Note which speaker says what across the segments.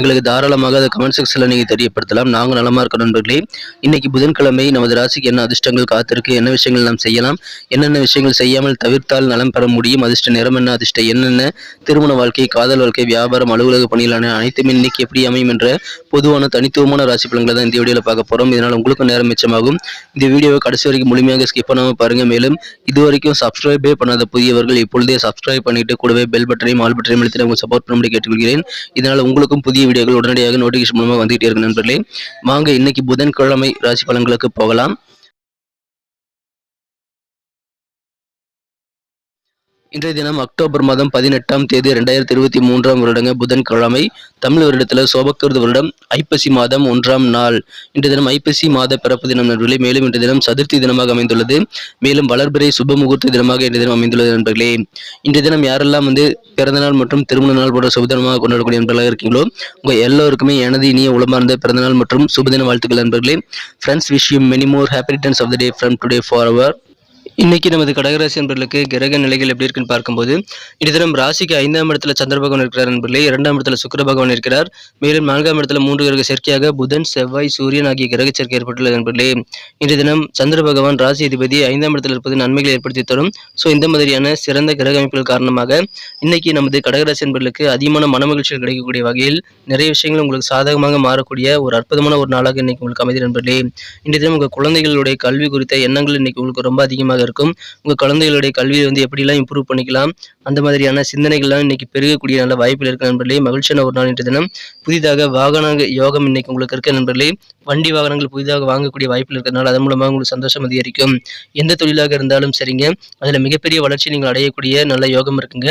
Speaker 1: எங்களுக்கு தாராளமாக அதை கமெண்ட் செக்ஷனில் நீங்கள் தெரியப்படுத்தலாம். நாங்கள் நலமா இருக்க நண்பர்களே. இன்னைக்கு புதன்கிழமை நமது ராசிக்கு என்ன அதிர்ஷ்டங்கள் காத்திருக்கு என்ன விஷயங்கள் நாம் செய்யலாம் என்னென்ன விஷயங்கள் செய்யாமல் தவிர்த்தால் நலம் பெற முடியும் அதிர்ஷ்ட நிறம் என்ன அதிர்ஷ்ட என்னென்ன திருமண வாழ்க்கை காதல் வாழ்க்கை வியாபாரம் அலுவலக பணிகளான அனைத்துமே இன்னைக்கு எப்படி அமையும் என்ற பொதுவான தனித்துவமான ராசி பலன்களை தான் இந்த வீடியோவில் பார்க்க போகிறோம் இதனால் உங்களுக்கும் நேரம் மிச்சமாகும். இந்த வீடியோவை கடைசி வரைக்கும் முழுமையாக ஸ்கிப் பண்ணாமல் பாருங்க. மேலும் இது வரைக்கும் சப்ஸ்கிரைபே பண்ணாத புதியவர்கள் இப்பொழுதே சப்ஸ்கிரைப் பண்ணிட்டு கூடவே பெல் பட்டனையும் ஆல் பட்டனையும் அழுத்தி உங்க சப்போர்ட் பண்ணும்படி கேட்டுக்கொள்கிறேன். இதனால் உங்களுக்கும் புதிய வீடியோக்கள் உடனடியாக நோட்டிஃபிகேஷன் மூலமாக வந்துகிட்டே இருக்கு நண்பர்களே. வாங்க இன்னைக்கு புதன்கிழமை ராசி பலன்களுக்கு போகலாம். இன்றைய தினம் அக்டோபர் மாதம் பதினெட்டாம் தேதி ரெண்டாயிரத்தி இருபத்தி மூன்றாம் வருடங்க புதன்கிழமை தமிழ் வருடத்தில் சோபக்கிருத வருடம் ஐப்பசி மாதம் ஒன்றாம் நாள். இன்றைய தினம் ஐப்பசி மாத பிறப்பு தினம் நண்பர்களே மேலும் இன்றைய தினம் சதுர்த்தி தினமாக அமைந்துள்ளது. மேலும் வளர்பிறை சுப முகூர்த்த தினமாக இன்றைய தினம் அமைந்துள்ளது நண்பர்களே. இன்றைய தினம் யாரெல்லாம் வந்து பிறந்தநாள் மற்றும் திருமண நாள் போன்ற சுபதினமாக கொண்டாடக்கூடிய நண்பர்களாக இருக்கீங்களோ உங்கள் எல்லோருக்குமே எனது இனிய உளமார்ந்த பிறந்தநாள் மற்றும் சுபதின வாழ்த்துக்கள் நண்பர்களே. Friends wish you many more happy returns of the day from today for our இன்னைக்கு நமது கடகராசி நண்பர்களுக்கு கிரக நிலைகள் எப்படி இருக்குன்னு பார்க்கும்போது இந்த தினம் ராசிக்கு ஐந்தாம் இடத்துல சந்திர பகவான் இருக்கிறார் நண்பர்களே இரண்டாம் இடத்துல சுக்கர பகவான் இருக்கிறார். மேலும் நான்காம் இடத்துல மூன்று கிரக சேர்க்கையாக புதன் செவ்வாய் சூரியன் ஆகிய கிரக சேர்க்கை ஏற்பட்டுள்ளது நண்பர்களே இன்றைய தினம் சந்திர பகவான் ராசி அதிபதி ஐந்தாம் இடத்துல இருப்பது நன்மைகளை ஏற்படுத்தி தரும். ஸோ இந்த மாதிரியான சிறந்த கிரக அமைப்புகள் காரணமாக இன்னைக்கு நமது கடகராசி நண்பர்களுக்கு அதிகமான மன மகிழ்ச்சிகள் கிடைக்கக்கூடிய வகையில் நிறைய விஷயங்கள் உங்களுக்கு சாதகமாக மாறக்கூடிய ஒரு அற்புதமான ஒரு நாளாக இன்னைக்கு உங்களுக்கு அமைதி நண்பர்களே இன்றைய தினம் உங்கள் குழந்தைகளுடைய கல்வி குறித்த எண்ணங்கள் இன்னைக்கு உங்களுக்கு ரொம்ப அதிகமாக இருக்கும். உங்கள் குழந்தைகளுடைய கல்வியை வந்து எப்படிலாம் இம்ப்ரூவ் பண்ணிக்கலாம்? அந்த மாதிரியான சிந்தனைகள்லாம் இன்னைக்கு பெருகக்கூடிய நல்ல வாய்ப்பில் இருக்க நண்பர்களே. மகிழ்ச்சியான ஒரு நாள் இன்றைய தினம். புதிதாக வாகன யோகம் இன்னைக்கு உங்களுக்கு இருக்க நண்பர்களே. வண்டி வாகனங்கள் புதிதாக வாங்கக்கூடிய வாய்ப்பில் இருக்கிறதுனால அதன் மூலமாக உங்களுக்கு சந்தோஷம் அதிகரிக்கும். எந்த தொழிலாக இருந்தாலும் சரிங்க. அதில் மிகப்பெரிய வளர்ச்சி நீங்கள் அடையக்கூடிய நல்ல யோகம் இருக்குங்க.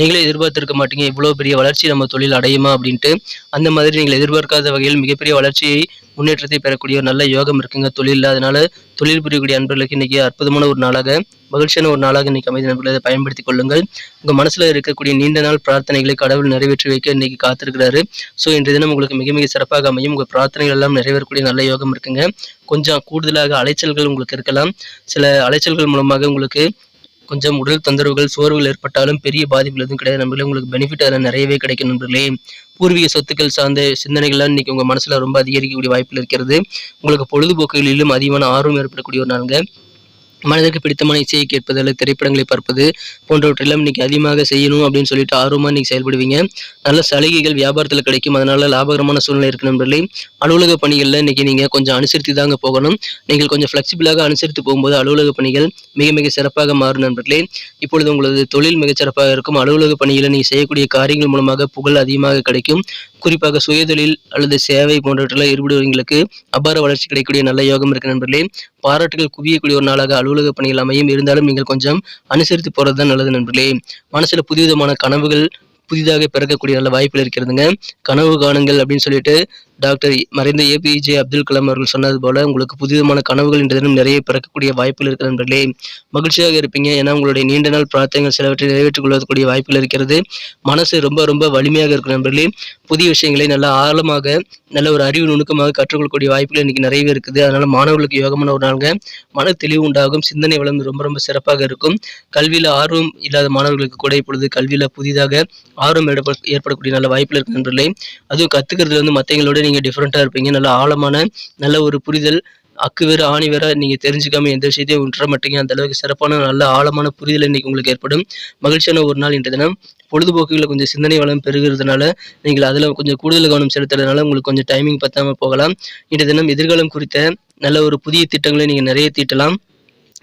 Speaker 1: நீங்களே எதிர்பார்த்திருக்க மாட்டீங்க இவ்வளோ பெரிய வளர்ச்சி நம்ம தொழில் அடையுமா? அப்படின்ட்டு. அந்த மாதிரி நீங்கள் எதிர்பார்க்காத வகையில் மிகப்பெரிய வளர்ச்சியை முன்னேற்றத்தை பெறக்கூடிய ஒரு நல்ல யோகம் இருக்குங்க தொழிலில். அதனால தொழில் புரியக்கூடிய அன்பர்களுக்கு இன்னைக்கு அற்புதமான ஒரு நாளாக மகிழ்ச்சியான ஒரு நாளாக இன்னைக்கு அமைதி நண்பர்களை அதை பயன்படுத்திக் கொள்ளுங்கள். உங்கள் மனசுல இருக்கக்கூடிய நீண்ட நாள் பிரார்த்தனைகளை கடவுள் நிறைவேற்றி வைக்க இன்னைக்கு காத்திருக்கிறாரு. ஸோ இன்றைய தினம் உங்களுக்கு மிக மிக சிறப்பாக அமையும். உங்கள் பிரார்த்தனைகள் எல்லாம் நிறைவேறக்கூடிய நல்ல யோகம் இருக்குங்க. கொஞ்சம் கூடுதலாக அலைச்சல்கள் உங்களுக்கு இருக்கலாம். சில அலைச்சல்கள் மூலமாக உங்களுக்கு கொஞ்சம் உடல் தொந்தரவுகள் சோர்வுகள் ஏற்பட்டாலும் பெரிய பாதிப்புகள் எதுவும் கிடையாது நண்பர்களே. உங்களுக்கு பெனிஃபிட் அதில் நிறையவே கிடைக்கும் நண்பர்களே. பூர்வீக சொத்துக்கள் சார்ந்த சிந்தனைகள்லாம் இன்னைக்கு உங்க மனசுல ரொம்ப அதிகரிக்கக்கூடிய வாய்ப்பில் இருக்கிறது. உங்களுக்கு பொழுதுபோக்குகளிலும் அதிகமான ஆர்வம் ஏற்படக்கூடிய ஒரு நாளுங்க. மனதிற்கு பிடித்தமான இசையை கேட்பது அல்லது திரைப்படங்களை பார்ப்பது போன்றவற்றெல்லாம் இன்னைக்கு அதிகமாக செய்யணும் அப்படின்னு சொல்லிட்டு ஆர்வமாக இன்னைக்கு செயல்படுவீங்க. நல்ல சலுகைகள் வியாபாரத்தில் கிடைக்கும். அதனால லாபகரமான சூழ்நிலை இருக்கு நண்பர்களே. அலுவலக பணிகளில் இன்னைக்கு நீங்கள் கொஞ்சம் அனுசரித்து தாங்க போகணும். நீங்கள் கொஞ்சம் ஃப்ளெக்சிபிளாக அனுசரித்து போகும்போது அலுவலக பணிகள் மிக மிக சிறப்பாக மாறும் நண்பர்களே. இப்பொழுது உங்களது தொழில் மிகச் சிறப்பாக இருக்கும். அலுவலக பணிகளை நீங்கள் செய்யக்கூடிய காரியங்கள் மூலமாக புகழ் அதிகமாக கிடைக்கும். குறிப்பாக சுயதொழில் அல்லது சேவை போன்றவற்றில் ஈடுபடுவங்களுக்கு அபார வளர்ச்சி கிடைக்கக்கூடிய நல்ல யோகம் இருக்கு நண்பர்களே. பாராட்டுகள் குவியக்கூடிய ஒரு நாளாக அலுவலக பணிகள் அமையும். இருந்தாலும் நீங்கள் கொஞ்சம் அனுசரித்து போறது தான் நல்லது நண்பர்களே. மனசுல புதுவிதமான கனவுகள் புதிதாக பிறக்கக்கூடிய நல்ல வாய்ப்புகள் இருக்கிறதுங்க. கனவு காணுங்கள் அப்படின்னு சொல்லிட்டு டாக்டர் மறைந்த ஏபிஜே அப்துல் கலாம் அவர்கள் சொன்னது போல உங்களுக்கு புதிதமான கனவுகள் இன்று தினம் நிறைய பிறக்கக்கூடிய வாய்ப்புகள் இருக்கிற நண்பர்களே. மகிழ்ச்சியாக இருப்பீங்க. ஏன்னா உங்களுடைய நீண்ட நாள் பிரார்த்தனைகள் சிலவற்றை நிறைவேற்றிக் கொள்ளக்கூடிய வாய்ப்புகள் இருக்கிறது. மனசு ரொம்ப ரொம்ப வலிமையாக இருக்கிற நண்பர்களே. புதிய விஷயங்களை நல்ல ஆழமாக நல்ல ஒரு அறிவு நுணுக்கமாக கற்றுக்கொள்ளக்கூடிய வாய்ப்புகள் இன்னைக்கு நிறையவே இருக்குது. அதனால மாணவர்களுக்கு யோகமான ஒரு நாளுங்க. மன தெளிவு உண்டாகும். சிந்தனை வளம் ரொம்ப ரொம்ப சிறப்பாக இருக்கும். கல்வியில் ஆர்வம் இல்லாத மாணவர்களுக்கு கூட இப்பொழுது கல்வியில் புதிதாக ஆர்வம் ஏற்பட ஏற்படக்கூடிய நல்ல வாய்ப்புகள் இருக்கு நண்பர்களே. அதுவும் கத்துக்கிறதுல வந்து மற்றவங்களோட நீங்க டிஃப்ரெண்ட்டாக இருப்பீங்க. நல்ல ஆழமான நல்ல ஒரு புரிதல் அக்கு வேறு ஆணி வேற நீங்கள் தெரிஞ்சுக்காம எந்த விஷயத்தையும் விட்டுற மாட்டீங்க. அந்த அளவுக்கு சிறப்பான நல்ல ஆழமான புரிதல் இன்னைக்கு உங்களுக்கு ஏற்படும். மகிழ்ச்சியான ஒரு நாள் இன்றைய தினம். பொழுதுபோக்குகளை கொஞ்சம் சிந்தனை வளம் பெருகிறதுனால நீங்கள் அதில் கொஞ்சம் கூடுதல் கவனம் செலுத்துறதுனால உங்களுக்கு கொஞ்சம் டைமிங் பத்தாமல் போகலாம். இன்றைய தினம் எதிர்காலம் குறித்த நல்ல ஒரு புதிய திட்டங்களை நீங்கள் நிறைய தீட்டலாம்.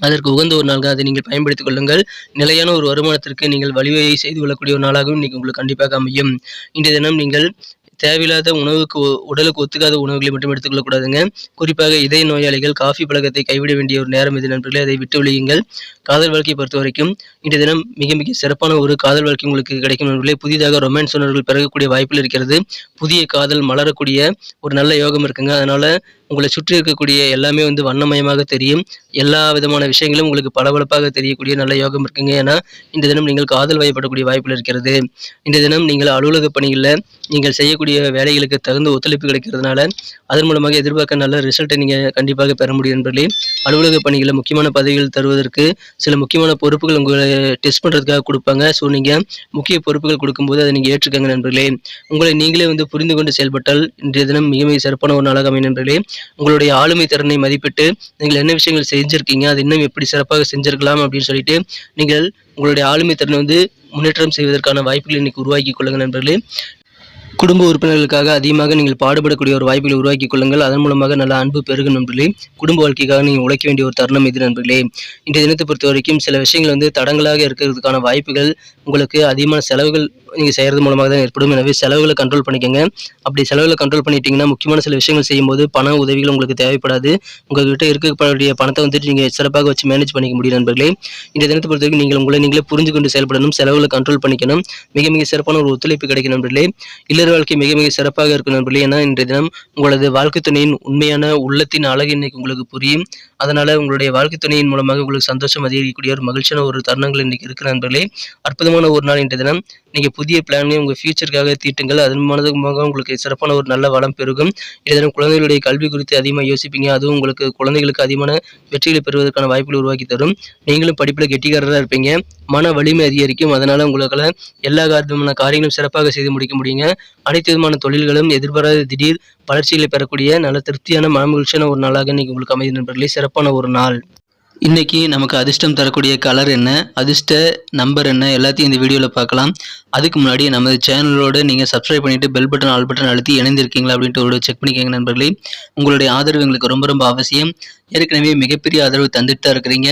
Speaker 1: அதற்கு உகந்த ஒரு நாளாக அதை நீங்கள் பயன்படுத்திக் கொள்ளுங்கள். நிலையான ஒரு வருமானத்திற்கு நீங்கள் வழிவகை செய்து கொள்ளக்கூடிய ஒரு நாளாகவும் இன்னைக்கு உங்களுக்கு கண்டிப்பாக அமையும். இன்றைய தினம் நீங்கள் தேவையில்லாத உணவுக்கு உடலுக்கு ஒத்துக்காத உணவுகளை மட்டும் எடுத்துக்கொள்ளக்கூடாதுங்க. குறிப்பாக இதய நோயாளிகள் காஃபி பழக்கத்தை கைவிட வேண்டிய ஒரு நேரம் இது நண்பர்களே. அதை விட்டு விளையுங்கள் காதல் வாழ்க்கையை பொறுத்த வரைக்கும் இன்றைய தினம் மிக மிக சிறப்பான ஒரு காதல் வாழ்க்கை உங்களுக்கு கிடைக்கும் நண்பர்களே. புதிதாக ரொமான்ஸ் உணர்வுகள் பிறகக்கூடிய வாய்ப்பில் இருக்கிறது. புதிய காதல் மலரக்கூடிய ஒரு நல்ல யோகம் இருக்குங்க. அதனால உங்களை சுற்றி இருக்கக்கூடிய எல்லாமே வந்து வண்ணமயமாக தெரியும். எல்லா விதமான விஷயங்களும் உங்களுக்கு பளபளப்பாக தெரியக்கூடிய நல்ல யோகம் இருக்குங்க. ஏன்னா இந்த தினம் நீங்கள் காதல் வயப்படக்கூடிய வாய்ப்பில் இருக்கிறது. இந்த தினம் நீங்கள் அலுவலக பணிகளில் நீங்கள் செய்யக்கூடிய வேலைகளுக்கு தகுந்த ஒத்துழைப்பு கிடைக்கிறதுனால அதன் மூலமாக எதிர்பார்க்க நல்ல ரிசல்ட்டை நீங்கள் கண்டிப்பாக பெற முடியும் என்பதிலே அலுவலக பணிகளில் முக்கியமான பதவிகள் தருவதற்கு சில முக்கியமான பொறுப்புகள் உங்களை டெஸ்ட் பண்ணுறதுக்காக கொடுப்பாங்க. ஸோ நீங்கள் முக்கிய பொறுப்புகள் கொடுக்கும்போது அதை நீங்கள் ஏற்றுக்கங்க நண்பர்களே. உங்களை நீங்களே வந்து புரிந்து கொண்டு செயல்பட்டால் இன்றைய தினம் மிக மிக சிறப்பான ஒரு நாளாக அமையும் நண்பர்களே. உங்களுடைய ஆளுமை திறனை மதிப்பிட்டு நீங்கள் என்ன விஷயங்கள் செஞ்சுருக்கீங்க அது இன்னும் எப்படி சிறப்பாக செஞ்சிருக்கலாம் அப்படின்னு சொல்லிட்டு நீங்கள் உங்களுடைய ஆளுமை திறனை வந்து முன்னேற்றம் செய்வதற்கான வாய்ப்புகளை இன்னைக்கு உருவாக்கி கொள்ளுங்கள் நண்பர்களே. குடும்ப உறுப்பினர்களுக்காக அதிகமாக நீங்கள் பாடுபடக்கூடிய ஒரு வாய்ப்புகளை உருவாக்கி கொள்ளுங்கள். அதன் மூலமாக நல்ல அன்பு பெருகும் நண்பர்களே. குடும்ப வாழ்க்கைக்காக நீங்கள் உழைக்க வேண்டிய ஒரு தருணம் இது நண்பர்களே. இன்றைய தினத்தை பொறுத்த வரைக்கும் சில விஷயங்கள் வந்து தடங்களாக இருக்கிறதுக்கான வாய்ப்புகள் உங்களுக்கு அதிகமான செலவுகள் நீங்கள் செய்கிறது மூலமாக தான் ஏற்படும். எனவே செலவுகளை கண்ட்ரோல் பண்ணிக்கோங்க. அப்படி செலவுகளை கண்ட்ரோல் பண்ணிட்டீங்கன்னா முக்கியமான சில விஷயங்கள் செய்யும்போது பண உதவிகள் உங்களுக்கு தேவைப்படாது. உங்கள்கிட்ட இருக்கக்கூடிய பணத்தை வந்துட்டு நீங்கள் சிறப்பாக வச்சு மேனேஜ் பண்ணிக்க முடியும் நண்பர்களே. இந்த தினத்தை பொறுத்த வரைக்கும் நீங்கள் உங்களை நீங்களே புரிஞ்சு கொண்டு செயல்படணும் செலவுகளை கண்ட்ரோல் பண்ணிக்கணும். மிக மிக சிறப்பான ஒரு ஒத்துழைப்பு கிடைக்கும் நண்பர்களே. இல்லற வாழ்க்கை மிக மிக சிறப்பாக இருக்கும் நண்பர்களே. ஏன்னா இன்றைய தினம் உங்களது வாழ்க்கை துணையின் உண்மையான உள்ளத்தின் அழகு இன்னைக்கு உங்களுக்கு புரியும். அதனால உங்களுடைய வாழ்க்கை துணையின் மூலமாக உங்களுக்கு சந்தோஷம் அதிகரிக்கக்கூடிய ஒரு மகிழ்ச்சியான ஒரு தருணங்கள் இன்னைக்கு இருக்கிற நண்பர்களே. அற்புதமான ஒரு நாள் இன்றைய தினம். நீங்கள் புதிய பிளானையும் உங்கள் ஃபியூச்சருக்காக தீட்டுங்கள். அதன் மூலமாக உங்களுக்கு சிறப்பான ஒரு நல்ல வளம் பெருகும். இதனால் குழந்தைகளுடைய கல்வி குறித்து அதிகமாக யோசிப்பீங்க. அதுவும் உங்களுக்கு குழந்தைகளுக்கு அதிகமான வெற்றிகளை பெறுவதற்கான வாய்ப்புகளை உருவாக்கி தரும். நீங்களும் படிப்பில் கெட்டிக்காரராக இருப்பீங்க. மன வலிமை அதிகரிக்கும். அதனால் உங்களால் எல்லா விதமான காரியங்களும் சிறப்பாக செய்து முடிக்க முடியுங்க. அனைத்து விதமான தொழில்களும் எதிர்பாராத திடீர் வளர்ச்சிகளை பெறக்கூடிய நல்ல திருப்தியான மன மகிழ்ச்சியான ஒரு நாளாக இன்னைக்கு உங்களுக்கு அமைதி நண்பர்களே. சிறப்பான ஒரு நாள். இன்னைக்கு நமக்கு அதிர்ஷ்டம் தரக்கூடிய கலர் என்ன? அதிர்ஷ்ட நம்பர் என்ன? எல்லாத்தையும் இந்த வீடியோவில் பார்க்கலாம். அதுக்கு முன்னாடி நமது சேனலோடு நீங்கள் சப்ஸ்கிரைப் பண்ணிவிட்டு பெல் பட்டன் ஆல் பட்டன் அழுத்தி இணைந்திருக்கீங்களா அப்படின்ட்டு ஒரு செக் பண்ணிக்கோங்க நண்பர்களே. உங்களுடைய ஆதரவு எங்களுக்கு ரொம்ப ரொம்ப அவசியம். ஏற்கனவே மிகப்பெரிய ஆதரவு தந்துட்டு தான் இருக்கிறீங்க.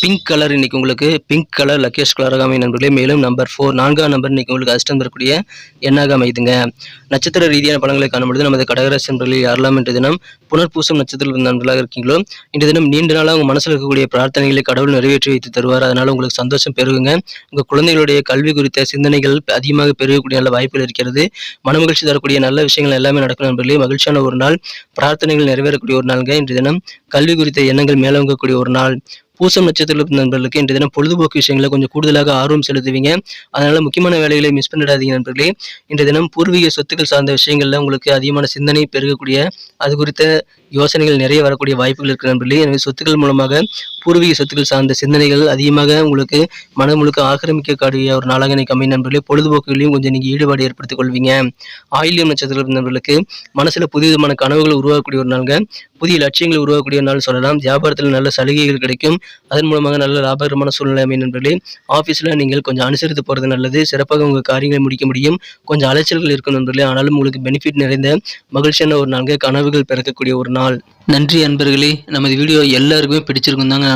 Speaker 1: பிங்க் கலர் இன்னைக்கு உங்களுக்கு பிங்க் கலர் லக்கேஷ் கலராக நண்பர்களே. மேலும் நம்பர் ஃபோர் நான்காம் நம்பர் இன்னைக்கு உங்களுக்கு அதிர்ஷ்டம் தரக்கூடிய எண்ணாக அமைதுங்க நட்சத்திர ரீதியான பலன்களை காணும்பொழுது நமது கடகராசி நண்பர்களில் யாரெல்லாம் இன்று தினம் புனர்பூசம் நட்சத்திர நண்பர்களாக இருக்கீங்களோ இன்று தினம் நீண்ட நாளாக உங்கள் மனசில் இருக்கக்கூடிய பிரார்த்தனைகளை கடவுள் நிறைவேற்றி வைத்து தருவார். அதனால் உங்களுக்கு சந்தோஷம் பெருகுங்க. உங்கள் குழந்தைகளுடைய கல்வி குறித்த சிந்தனைகள் அதிகமாக பெருகக்கூடிய நல்ல வாய்ப்புகள் இருக்கிறது. மனமகிழ்ச்சி தரக்கூடிய நல்ல விஷயங்கள் எல்லாமே நடக்கும் நண்பர்களே. மகிழ்ச்சியான ஒரு நாள் பிரார்த்தனைகள் நிறைவேறக்கூடிய ஒரு நாள்ங்க. இன்று தினம் கல்வி குறித்த எண்ணங்கள் மேலோங்கக்கூடிய ஒரு நாள். பூசம் நட்சத்திர நண்பர்களுக்கு இன்று தினம் பொழுதுபோக்கு விஷயங்களை கொஞ்சம் கூடுதலாக ஆர்வம் செலுத்துவீங்க. அதனால முக்கியமான வேலைகளை மிஸ் பண்ணிடாதீங்க நண்பர்களே. இன்று தினம் பூர்வீக சொத்துக்கள் சார்ந்த விஷயங்கள்ல உங்களுக்கு அதிகமான சிந்தனை பெருகக்கூடிய அது குறித்த யோசனைகள் நிறைய வரக்கூடிய வாய்ப்புகள் இருக்கு நண்பர்களே. எனவே சொத்துக்கள் மூலமாக பூர்வீக சொத்துக்கள் சார்ந்த சிந்தனைகள் அதிகமாக உங்களுக்கு மனம் முழுக்க ஆக்கிரமிக்கக்கூடிய ஒரு நாளாக இன்னைக்கு அமையும் நண்பர்களே. பொழுதுபோக்குகளையும் கொஞ்சம் நீங்கள் ஈடுபாடு ஏற்படுத்திக் கொள்வீங்க. ஆயில்யம் நட்சத்திர நண்பர்களுக்கு மனசில் புதிய விதமான கனவுகள் உருவாக்கக்கூடிய ஒரு நாள்கள் புதிய லட்சியங்களை உருவாக்கக்கூடிய நாள் சொல்லலாம். வியாபாரத்தில் நல்ல சலுகைகள் கிடைக்கும். அதன் மூலமாக நல்ல லாபகரமான சூழ்நிலை அமையும் நண்பர்களே. ஆஃபீஸில் நீங்கள் கொஞ்சம் அனுசரித்து போகிறது நல்லது. சிறப்பாக உங்கள் காரியங்களை முடிக்க முடியும். கொஞ்சம் அலைச்சல்கள் இருக்கும் நண்பர்களே. ஆனாலும் உங்களுக்கு பெனிஃபிட் நிறைந்த மகிழ்ச்சியான ஒரு நான்கு கனவுகள் பிறக்கக்கூடிய ஒரு நாள். நன்றி அன்பர்களே. நமது வீடியோ எல்லாருக்குமே பிடிச்சிருக்கும் தாங்க